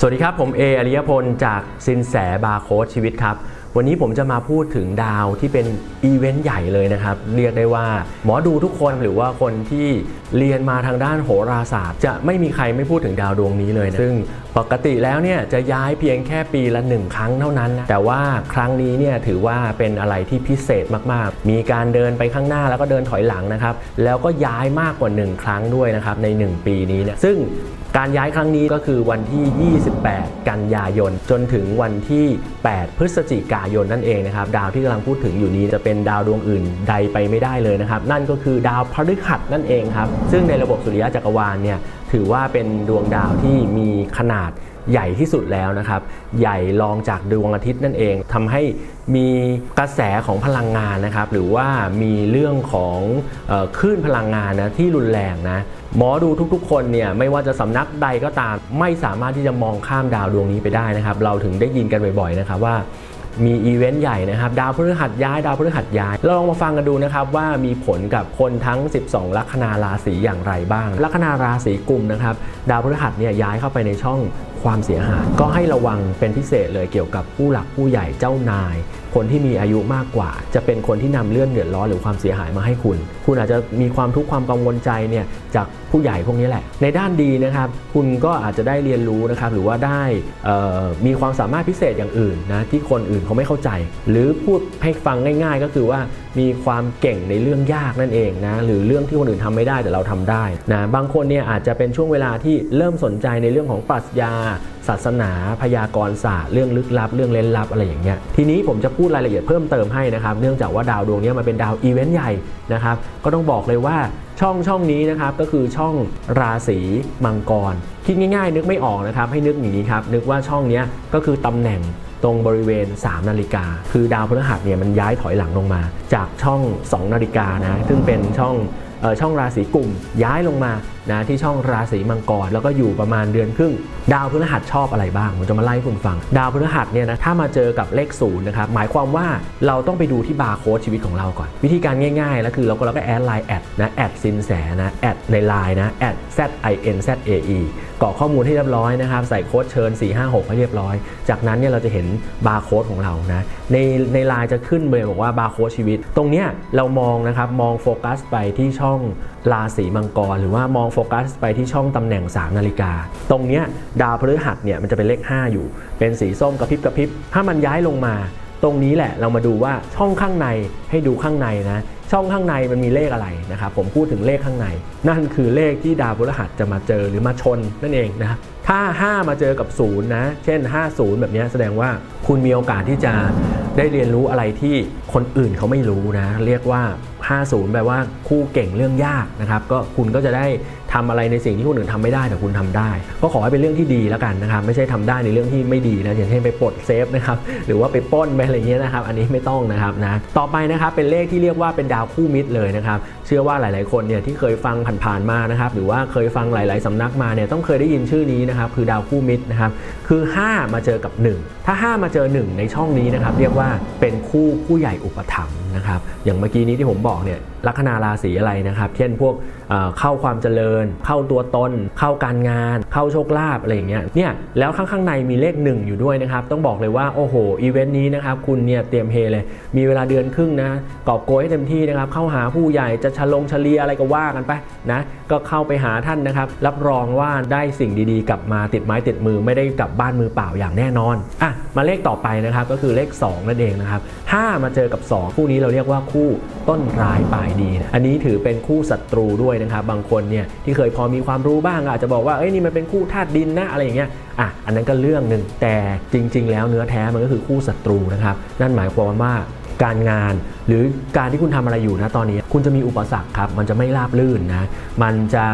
สวัสดีครับ ผมเออริยพล จากสินแสบาร์โค้ดชีวิตครับ วันนี้ผมจะมาพูดถึงดาวที่เป็นอีเวนต์ใหญ่เลยนะครับ เรียกได้ว่า หมอดูทุกคนหรือว่าคนที่เรียนมาทางด้านโหราศาสตร์ จะไม่มีใครไม่พูดถึงดาวดวงนี้เลยนะซึ่งปกติแล้วเนี่ยจะย้ายเพียงแค่ปีละหนึ่งครั้งเท่านั้นนะแต่ว่าครั้งนี้เนี่ยถือว่าเป็นอะไรที่พิเศษมากๆ มีการเดินไปข้างหน้าแล้วก็เดินถอยหลังนะครับ แล้วก็ย้ายมากกว่า 1 ครั้งด้วยนะครับใน 1 ปีนี้เนี่ยซึ่งการย้ายครั้งนี้ก็คือวันที่ 28 กันยายน จนถึงวันที่ 8 พฤศจิกายนนั่นเองนะครับดาวที่กำลังพูดถึงอยู่นี้จะเป็นดาวดวงอื่นใดไปไม่ได้เลยนะครับนั่นก็คือดาวพฤหัสนั่นเองครับซึ่งในระบบสุริยะจักรวาลเนี่ยถือว่าเป็นดวงดาวที่มีขนาดใหญ่ที่สุดแล้วนะครับ ใหญ่รองจากดวงอาทิตย์นั่นเองทำให้มีกระแสของพลังงานนะครับ หรือว่ามีเรื่องของออคลื่นพลังงานนะที่รุนแรงนะ หมอดูทุกๆ คนเนี่ยไม่ว่าจะสำนักใดก็ตาม ไม่สามารถที่จะมองข้ามดาวดวงนี้ไปได้นะครับ เราถึงได้ยินกันบ่อยๆนะครับว่า มีอีเวนต์ใหญ่นะครับ ดาวพฤหัสย้าย ดาวพฤหัสย้าย เราลองมาฟังกันดูนะครับว่ามีผลกับคนทั้ง 12 ลัคนาราศีอย่างไรบ้าง ลัคนาราศีกุมนะครับ ดาวพฤหัสเนี่ยย้ายเข้าไปในช่องความเสียหาย ก็ให้ระวังเป็นพิเศษเลยเกี่ยวกับผู้หลักผู้ใหญ่เจ้านาย คนที่มีอายุมากกว่า จะเป็นคนที่นำเรื่องเดือดร้อนหรือความเสียหายมาให้คุณ คุณอาจจะมีความทุกข์ความกังวลใจเนี่ยจากผู้ใหญ่พวกนี้แหละ ในด้านดีนะครับคุณก็อาจจะได้เรียนรู้นะครับหรือว่าได้มีความสามารถพิเศษอย่างอื่นนะที่คนอื่นเขาไม่เข้าใจ หรือพูดให้ฟังง่าย ๆ ก็คือว่ามีความเก่งในเรื่องยากนั่นเองนะหรือเรื่องที่คนอื่นทำไม่ได้แต่เราทำได้นะบางคนเนี่ยอาจจะเป็นช่วงเวลาที่เริ่มสนใจในเรื่องของปรัชญา ศาสนา พยากรณ์ศาสตร์ เรื่องลึกลับ เรื่องเล่นลับอะไรอย่างเงี้ยทีนี้ผมจะพูดรายละเอียดเพิ่มเติมให้นะครับ เนื่องจากว่าดาวดวงนี้มันเป็นดาวอีเวนต์ใหญ่นะครับก็ต้องบอกเลยว่า ช่องช่องนี้นะครับก็คือช่องราศีมังกร คิดง่ายๆ นึกไม่ออกนะครับให้นึกอย่างนี้ครับนึกว่าช่องนี้ก็คือตำแหน่งตรงบริเวณ 3 นาฬิกา คือดาวพฤหัสเนี่ยมันย้ายถอยหลังลงมา จากช่อง 2 นาฬิกานะซึ่งเป็นช่องช่องราศีกลุ่มย้ายลงมา นะที่ช่องราศีมังกรแล้วก็อยู่ประมาณเดือนครึ่ง ดาวพฤหัสชอบอะไรบ้างผมจะมาไล่คุณฟัง ดาวพฤหัสเนี่ยนะถ้ามาเจอกับเลขศูนย์นะครับหมายความว่าเราต้องไปดูที่บาร์โค้ดชีวิตของเราก่อน วิธีการง่ายๆแล้วคือเราก็เราก็แอดไลน์แอดนะแอดซินแสนะแอดในไลน์นะแอด z i n z a e กรอกข้อมูลให้เรียบร้อยนะครับใส่โค้ดเชิญ 456 ให้เรียบร้อย จากนั้นเนี่ยเราจะเห็นบาร์โค้ดของเรานะในในไลน์จะขึ้นเลยบอกว่าบาร์โค้ดชีวิต ตรงเนี้ยเรามองนะครับมองโฟกัสไปที่ช่องราศีมังกร หรือว่ามองโฟกัสไปที่ช่องตำแหน่ง 3 นาฬิกา ตรงนี้ดาวพฤหัสเนี่ยมันจะเป็นเลข 5 อยู่ เป็นสีส้มกระพริบกระพริบ ถ้ามันย้ายลงมา ตรงนี้แหละเรามาดูว่าช่องข้างในให้ดูข้างในนะช่องข้างในมันมีเลขอะไรนะครับผมพูดถึงเลขข้างใน นั่นคือเลขที่ดาวพฤหัสจะมาเจอหรือมาชนนั่นเองนะครับถ้า 5 มาเจอกับ 0 นะ เช่น 50 แบบนี้แสดงว่าคุณมีโอกาสที่จะได้เรียนรู้อะไรที่คนอื่นเขาไม่รู้นะ เรียกว่า 50 แปลว่าคู่เก่งเรื่องยากนะครับ ก็คุณก็จะได้ทำอะไรในสิ่งที่คนอื่นทำไม่ได้แต่คุณทำได้ ก็ขอให้เป็นเรื่องที่ดีแล้วกันนะครับ ไม่ใช่ทำได้ในเรื่องที่ไม่ดีนะอย่างเช่นไปปลดเซฟนะครับหรือว่าไปป้นไปอะไรเงี้ยนะครับ อันนี้ไม่ต้องนะครับนะต่อไปนะครับเป็นเลขที่เรียกว่าเป็นดาวคู่มิตรเลยนะครับ เชื่อว่าหลาย ๆ คนเนี่ยที่เคยฟังผ่าน ๆ มานะครับ หรือว่าเคยฟังหลาย ๆ สำนักมาเนี่ยต้องเคยได้ยินชื่อนี้นะครับ คือดาวคู่มิตรนะครับ คือ 5 มาเจอกับ 1 ถ้า 5 มาเจอ 1 ในช่องนี้นะครับ เรียกว่าเป็นคู่ผู้ใหญ่อุปถัมภ์นะครับ อย่างเมื่อกี้นี้ที่ผมบอกเนี่ย ลัคนาราศีอะไรนะครับ เช่นพวกเเข้าความเจริญ เข้าตัวตน เข้าการงาน เข้าโชคลาภอะไรอย่างเงี้ยเนี่ยแล้วข้างๆในมีเลข 1 อยู่ด้วยนะครับ ต้องบอกเลยว่าโอ้โหอีเวนต์นี้นะครับคุณเนี่ยเตรียมเฮเลย มีเวลาเดือนครึ่งนะกอบโกยให้เต็มที่นะครับเข้าหาผู้ใหญ่จะชะลงเฉลียอะไรก็ว่ากันไปนะก็เข้าไปหาท่านนะครับ รับรองว่าได้สิ่งดีๆ กลับมาติดไม้ติดมือไม่ได้กลับบ้านมือเปล่าอย่างแน่นอนอะมาเลขต่อไปนะครับก็คือเลข 2 นั่นเองนะครับ5มาเจอกับ 2 คู่นี้เราเรียกว่าคู่ต้นร้ายปลายดี อันนี้ถือเป็นคู่ศัตรูด้วยนะครับ บางคนเนี่ยที่เคยพอมีความรู้บ้างอาจจะบอกว่าเอ้ยนี่มันเป็นคู่ธาตุดินนะอะไรอย่างเงี้ยอะอันนั้นก็เรื่องหนึ่งแต่จริง ๆ แล้วเนื้อแท้มันก็คือคู่ศัตรูนะครับนั่นหมายความว่า การงาน หรือการที่คุณทำอะไรอยู่นะตอนนี้ คุณจะมีอุปสรรคครับ มันจะไม่ราบลื่นนะ มันจะ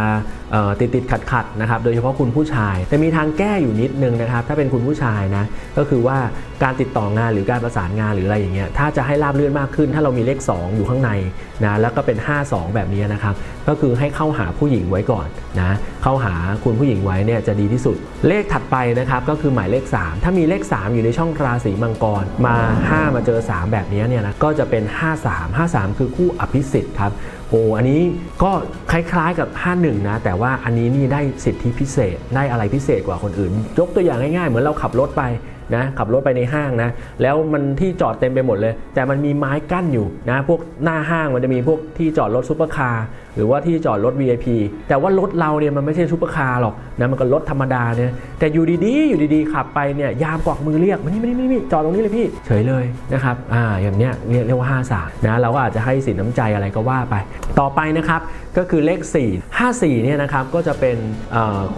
ติดติดขัดขัดนะครับโดยเฉพาะคุณผู้ชาย แต่มีทางแก้อยู่นิดนึงนะครับถ้าเป็นคุณผู้ชายนะก็คือว่าการติดต่องานหรือการประสานงานหรืออะไรอย่างเงี้ยถ้าจะให้ราบลื่อนมากขึ้น ถ้าเรามีเลข 2 อยู่ข้างในนะแล้วก็เป็น 5 2 แบบนี้นะครับก็คือให้เข้าหาผู้หญิงไว้ก่อนนะเข้าหาคุณผู้หญิงไว้เนี่ยจะดีที่สุด เลขถัดไปนะครับก็คือหมายเลข 3 ถ้ามีเลข 3 อยู่ในช่องราศีมังกรมา 5 มาเจอ 3 แบบนี้เนี่ยนะก็จะเป็น 53 53 คือคู่อภิสิทธิ์ครับ โอ้อันนี้ก็คล้ายๆกับ 51 นะ แต่ว่าอันนี้นี่ได้สิทธิพิเศษได้อะไรพิเศษกว่าคนอื่น ยกตัวอย่างง่ายๆ เหมือนเราขับรถไปนะขับรถไปในห้างนะแล้วมันที่จอดเต็มไปหมดเลย แต่มันมีไม้กั้นอยู่นะพวกหน้าห้างมันจะมีพวกที่จอดรถซุปเปอร์คาร์หรือว่าที่จอดรถ VIP แต่ว่ารถเราเนี่ยมันไม่ใช่ซุปเปอร์คาร์หรอกนะมันก็รถธรรมดาเนี่ยแต่อยู่ดีๆอยู่ดีๆขับไปเนี่ยยามกวักมือเรียกมานี่มานี่มานี่จอดตรงนี้เลยพี่เฉยเลยนะครับอ่าอย่างเนี้ยเรียกเรียกว่า5ศาสตร์นะเราก็อาจจะให้สินน้ำใจอะไรก็ว่าไป ต่อไปนะครับก็คือเลข 4 54เนี่ยนะครับก็จะเป็น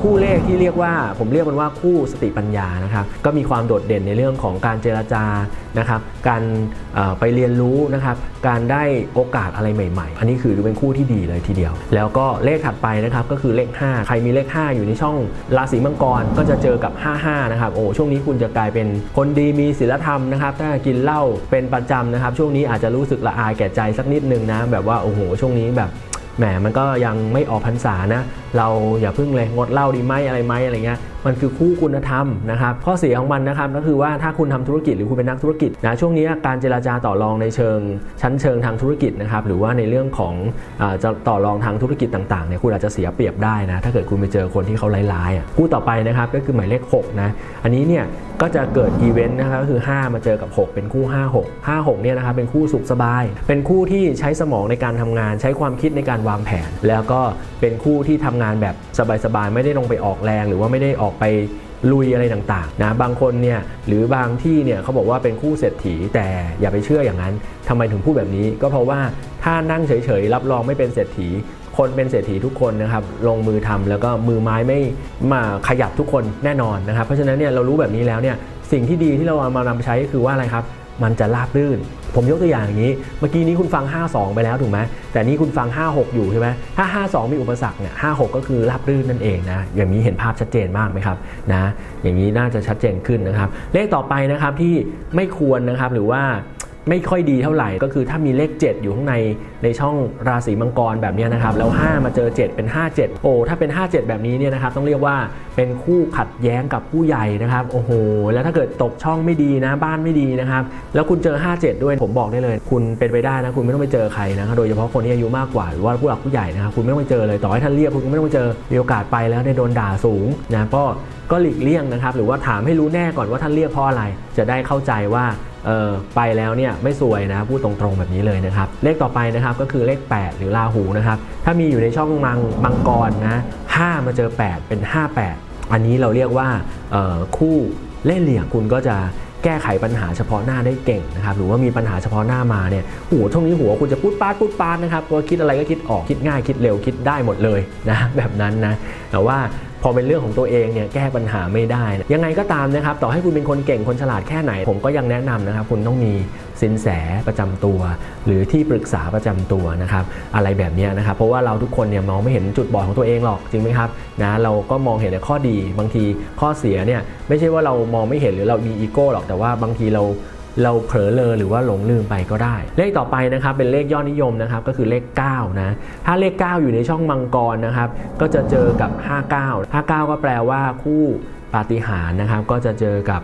คู่เลขที่เรียกว่า ผมเรียกมันว่าคู่สติปัญญานะครับก็มีความโดดเด่นในเรื่องของการเจรจานะครับการไปเรียนรู้นะครับการได้โอกาสอะไรใหม่ ๆ อันนี้คือเป็นคู่ที่ดีเลยทีเดียว แล้วก็เลขถัดไปนะครับก็คือเลข 5 ใครมีเลข 5 อยู่ในช่องราศีมังกรก็จะเจอกับ 55 นะครับโอ้ช่วงนี้คุณจะกลายเป็นคนดีมีศีลธรรมนะครับถ้ากินเหล้าเป็นประจำนะครับ ช่วงนี้อาจจะรู้สึกละอายแก่ใจสักนิดนึงนะ แบบว่าโอ้โหช่วงนี้แบบแหมมันก็ยังไม่ออกพรรษานะ เราอย่าพึ่งเลยงดเหล้าดีไหมอะไรไหมอะไรเงี้ย มันคือคู่คุณธรรมนะครับข้อเสียของมันนะครับก็คือว่าถ้าคุณทำธุรกิจหรือคุณเป็นนักธุรกิจนะช่วงนี้การเจราจาต่อรองในเชิงชั้นเชิงทางธุรกิจนะครับหรือว่าในเรื่องของจะต่อรองทางธุรกิจต่างๆเนี่ยคุณอาจจะเสียเปรียบได้นะถ้าเกิดคุณไปเจอคนที่เขาร้ายๆอะคู่ต่อไปนะครับก็คือหมายเลข6นะอันนี้เนี่ยก็จะเกิดอีเวนต์นะครับก็คือ 5 มาเจอกับ 6 เป็นคู่ 5 6 5 6เนี่ยนะครับเป็นคู่สุขสบาย เป็นคู่ที่ใช้สมองในการทำงาน ใช้ความคิดในการวางแผน แล้วก็เป็นคู่ที่ทำงานแบบสบายๆไม่ได้ลงไปออกแรง หรือว่าไม่ได้ออกไปลุยอะไรต่างๆนะบางคนเนี่ยหรือบางที่เนี่ยเขาบอกว่าเป็นคู่เศรษฐีแต่อย่าไปเชื่ออย่างนั้นทำไมถึงพูดแบบนี้ ก็เพราะว่าถ้านั่งเฉยๆรับรองไม่เป็นเศรษฐี คนเป็นเศรษฐีทุกคนนะครับลงมือทำแล้วก็มือไม้ไม่มาขยับทุกคนแน่นอนนะครับเพราะฉะนั้นเนี่ยเรารู้แบบนี้แล้วเนี่ยสิ่งที่ดีที่เราเอามานำใช้ก็คือว่าอะไรครับ มันจะราบรื่น ผมยกตัวอย่างอย่างนี้ เมื่อกี้นี้คุณฟัง 52 ไปแล้วถูกไหมแต่นี้คุณฟัง 56 อยู่ใช่ไหมถ้า 52 มีอุปสรรคเนี่ย56 ก็คือราบรื่นนั่นเองนะ อย่างนี้เห็นภาพชัดเจนมากไหมครับนะ อย่างนี้น่าจะชัดเจนขึ้นนะครับ เลขต่อไปนะครับที่ไม่ควรนะครับหรือว่า ไม่ค่อยดีเท่าไหร่ ก็คือถ้ามีเลข 7 อยู่ข้างในในช่องราศีมังกรแบบนี้นะครับ แล้ว 5 มาเจอ 7 เป็น 57 โอ้ ถ้าเป็น 57 แบบนี้เนี่ยนะครับ ต้องเรียกว่าเป็นคู่ขัดแย้งกับผู้ใหญ่นะครับ โอ้โห แล้วถ้าเกิดตกช่องไม่ดีนะ บ้านไม่ดีนะครับ แล้วคุณเจอ 57 ด้วย ผมบอกได้เลย คุณเป็นไปได้นะ คุณไม่ต้องไปเจอใครนะครับโดยเฉพาะคนที่อายุมากกว่า หรือว่าผู้หลักผู้ใหญ่นะครับ คุณไม่ต้องไปเจอเลย ต่อให้ท่านเรียกคุณก็ไม่ต้องไปเจอ มีโอกาสไปแล้วได้โดนด่าสูงนะ ก็ ก็หลีกเลี่ยงนะครับ หรือว่าถามให้รู้แน่ก่อนว่าท่านเรียกเพราะอะไร จะได้เข้าใจว่า ไปแล้วเนี่ยไม่สวยนะพูดตรงๆแบบนี้เลยนะครับ เลขต่อไปนะครับก็คือเลข 8 หรือราหูนะครับ ถ้ามีอยู่ในช่องมังมังกรนะ5มาเจอ 8 เป็น 58 อันนี้เราเรียกว่าคู่เล่เหลี่ยมคุณก็จะแก้ไขปัญหาเฉพาะหน้าได้เก่งนะครับหรือว่ามีปัญหาเฉพาะหน้ามาเนี่ยโอ้โหช่วงนี้หัวคุณจะพูดปาดพูดปาดนะครับว่าคิดอะไรก็คิดออกคิดง่ายคิดเร็วคิดได้หมดเลยนะแบบนั้นนะแต่ว่า พอเป็นเรื่องของตัวเองเนี่ยแก้ปัญหาไม่ได้นะยังไงก็ตามนะครับ ต่อให้คุณเป็นคนเก่งคนฉลาดแค่ไหน ผมก็ยังแนะนำนะครับคุณต้องมีสินแสประจำตัว หรือที่ปรึกษาประจำตัวนะครับอะไรแบบนี้นะครับเพราะว่าเราทุกคนเนี่ยมองไม่เห็นจุดบอดของตัวเองหรอกจริงไหมครับนะเราก็มองเห็นแต่ข้อดี บางทีข้อเสียเนี่ยไม่ใช่ว่าเรามองไม่เห็นหรือเรามีอีโก้หรอกแต่ว่าบางทีเรา เราเผลอเลอหรือว่าหลงลืมไปก็ได้ เลขต่อไปนะครับเป็นเลขยอดนิยมนะครับก็คือเลข9นะถ้าเลข 9 อยู่ในช่องมังกรนะครับก็จะเจอกับ 59 59 ก็แปลว่าคู่ปาฏิหาริย์นะครับก็จะเจอกับ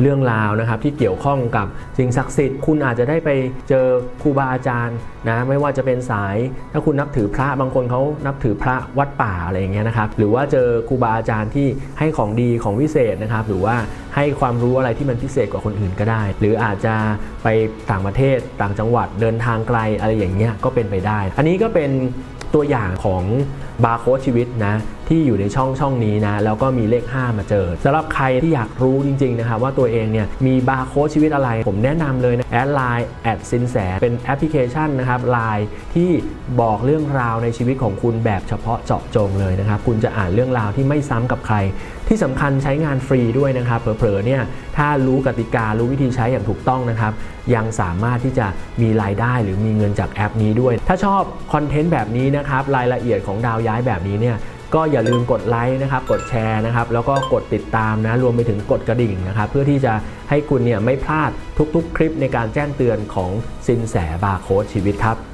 เรื่องราวนะครับที่เกี่ยวข้องกับสิ่งศักดิ์สิทธิ์คุณอาจจะได้ไปเจอครูบาอาจารย์นะไม่ว่าจะเป็นสายถ้าคุณนับถือพระบางคนเขานับถือพระวัดป่าอะไรอย่างเงี้ยนะครับหรือว่าเจอครูบาอาจารย์ที่ให้ของดีของวิเศษนะครับหรือว่าให้ความรู้อะไรที่มันพิเศษกว่าคนอื่นก็ได้ หรืออาจจะไปต่างประเทศต่างจังหวัดเดินทางไกลอะไรอย่างเงี้ยก็เป็นไปได้ อันนี้ก็เป็นตัวอย่างของบาร์โค้ดชีวิตนะ ที่อยู่ในช่องช่องนี้นะแล้วก็มีเลข 5 มาเจอสำหรับใครที่อยากรู้จริงๆนะครับว่าตัวเองเนี่ยมีบาร์โค้ดชีวิตอะไร ผมแนะนำเลยนะแอดไลน์แอดสินแสเป็นแอปพลิเคชันนะครับไลน์ที่บอกเรื่องราวในชีวิตของคุณแบบเฉพาะเจาะจงเลยนะครับ คุณจะอ่านเรื่องราวที่ไม่ซ้ำกับใคร ที่สำคัญใช้งานฟรีด้วยนะครับเผลอๆเนี่ยถ้ารู้กติการู้วิธีใช้อย่างถูกต้องนะครับ ยังสามารถที่จะมีรายได้หรือมีเงินจากแอปนี้ด้วย ถ้าชอบคอนเทนต์แบบนี้นะครับรายละเอียดของดาวย้ายแบบนี้เนี่ย ก็อย่าลืมกดไลค์นะครับ กดแชร์นะครับ แล้วก็กดติดตามนะ รวมไปถึงกดกระดิ่งนะครับ เพื่อที่จะให้คุณเนี่ยไม่พลาดทุกๆ คลิปในการแจ้งเตือนของสินแสบาร์โค้ดชีวิตครับ